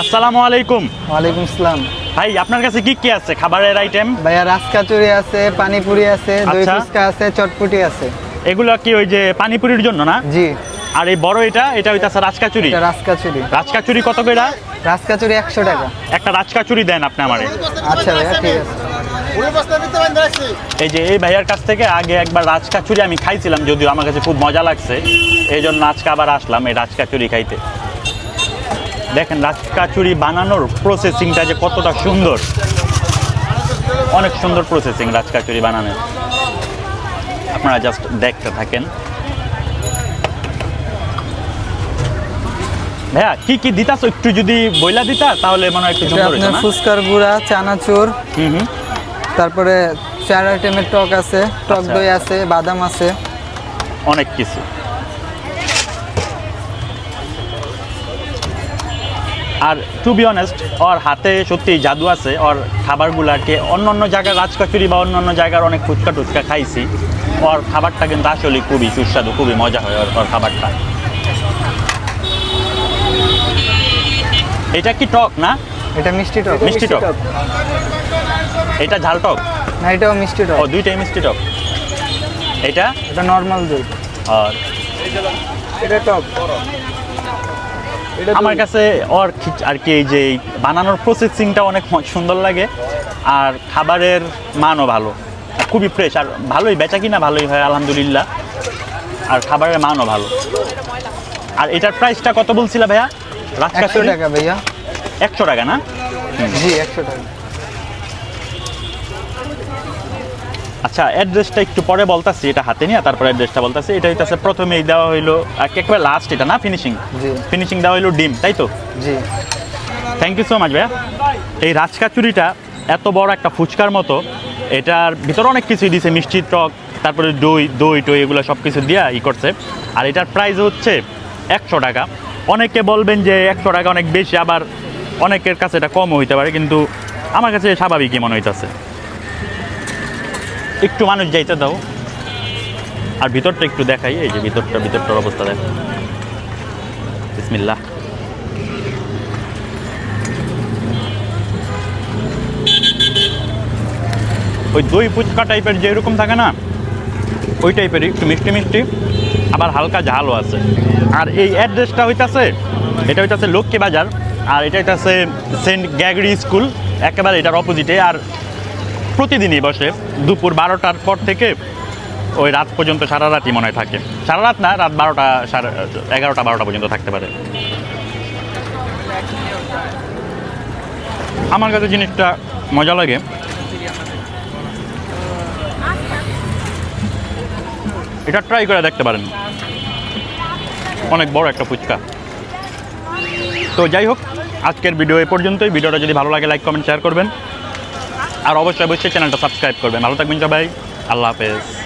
আসসালামু আলাইকুম। ওয়ালাইকুম আসসালাম। ভাই আপনার কাছে কি কি আছে? খাবারের আইটেম ভাইয়া রাজকাচুরি আছে পানিপুরি আছে দই আচ্ছা। ফুচকা আছে চটপুটি আছে। এগুলো কি ওই যে পানিপুরির জন্য না? জি। আর এই বড় এটা এটা হইতাছে রাজকাচুরি? এটা রাজকাচুরি। রাজকাচুরি কত করে রাজকাচুরি একশো টাকা। একটা রাজকাচুরি দেন আপনি আমারে। আচ্ছা ভাইয়া ঠিক আছে। এই যে এই ভাইয়ার কাছ থেকে আগে একবার রাজকাচুরি আমি খাইছিলাম যদিও আমার কাছে খুব মজা লাগছে। এই জন্য আজকে আবার আসলাম এই রাজকাচুরি খাইতে। দেখেন রাজকাচুরি বানানোর প্রসেসিংটা যে কতটা সুন্দর। অনেক সুন্দর প্রসেসিং রাজকাচুরি বানানোর আপনারা জাস্ট দেখতে থাকেন। ভাইয়া কি কি দিতাস একটু যদি বইলা দিতা তাহলে মনে হয় একটু সুন্দর আপনার না? ফুচকার গুঁড়া চানাচুর হুম হুম। তারপরে চার আইটেমের টক আছে টক আচ্ছা। দই আছে বাদাম আছে। অনেক কিছু। আর টু বি অনেস্ট ওর হাতে সত্যি জাদু আছে ওর খাবারগুলাকে অন্য অন্য জায়গার রাজকাচুরি বা অন্য অন্য জায়গার অনেক ফুচকা টুচকা খাইছি। ওর খাবারটা কিন্তু আসলে খুবই সুস্বাদু খুবই মজা হয় ওর ওর খাবারটা। এটা কি টক না? এটা মিষ্টি টক। মিষ্টি টক। এটা ঝাল টক? না এটাও মিষ্টি টক। ও দুইটাই মিষ্টি টক। এটা? এটা নর্মাল দই। আর এটা টক। আমার কাছে ওর আর কি এই যে বানানোর প্রসেসিংটা অনেক সুন্দর লাগে আর খাবারের মানও ভালো। খুবই ফ্রেশ আর ভালোই বেচা কিনা ভালোই হয় আলহামদুলিল্লাহ। আর খাবারের মানও ভালো। আর এটার প্রাইসটা কত বলছিল ভাইয়া? একশো টাকা ভাইয়া। একশো টাকা না? জি একশো টাকা। আচ্ছা অ্যাড্রেসটা একটু পরে বলতাছি এটা হাতে নিয়ে তারপরে অ্যাড্রেসটা বলতাছি। এটা হইতাছে প্রথমেই দেওয়া হইল একেবারে লাস্ট এটা না ফিনিশিং জি। ফিনিশিং দেওয়া হইল ডিম তাই তো? জি। থ্যাংক ইউ সো মাচ ভাইয়া। এই রাজকাচুরিটা এত বড় একটা ফুচকার মতো এটার ভিতরে অনেক কিছুই দিছে মিষ্টি টক তারপরে দই দই টই এগুলো সব কিছু দিয়া ই করছে। আর এটার প্রাইস হচ্ছে একশো টাকা। অনেকে বলবেন যে একশো টাকা অনেক বেশি আবার অনেকের কাছে এটা কম হইতে পারে কিন্তু আমার কাছে স্বাভাবিকই মনে হইতেছে। একটু মানুষ যাইতে দাও। আর ভিতরটা একটু দেখাই, এই যে ভিতরটা, ভিতরটার অবস্থা দেখ। বিসমিল্লাহ। ওই দই ফুচকা টাইপের যে এরকম থাকে না, ওই টাইপেরই একটু মিষ্টি মিষ্টি, আবার হালকা ঝালও আছে। আর এই অ্যাড্রেসটা হইতাছে, এটা হইতাছে লক্ষ্মী বাজার, আর এটা হইতাছে সেন্ট গ্যাগরি স্কুল, একেবারে এটার অপোজিটে আর প্রতিদিনই বসে দুপুর বারোটার পর থেকে ওই রাত পর্যন্ত সারা রাতই মনে হয় থাকে। সারা রাত না, রাত বারোটা সাড়ে, এগারোটা, বারোটা পর্যন্ত থাকতে পারে। আমার কাছে জিনিসটা মজা লাগে। এটা ট্রাই করে দেখতে পারেন। অনেক বড় একটা ফুচকা। তো যাই হোক, আজকের ভিডিও এ পর্যন্তই। ভিডিওটা যদি ভালো লাগে লাইক কমেন্ট শেয়ার করবেন। আর অবশ্যই অবশ্যই চ্যানেলটা সাবস্ক্রাইব করবেন। ভালো থাকবেন সবাই। আল্লাহ হাফেজ।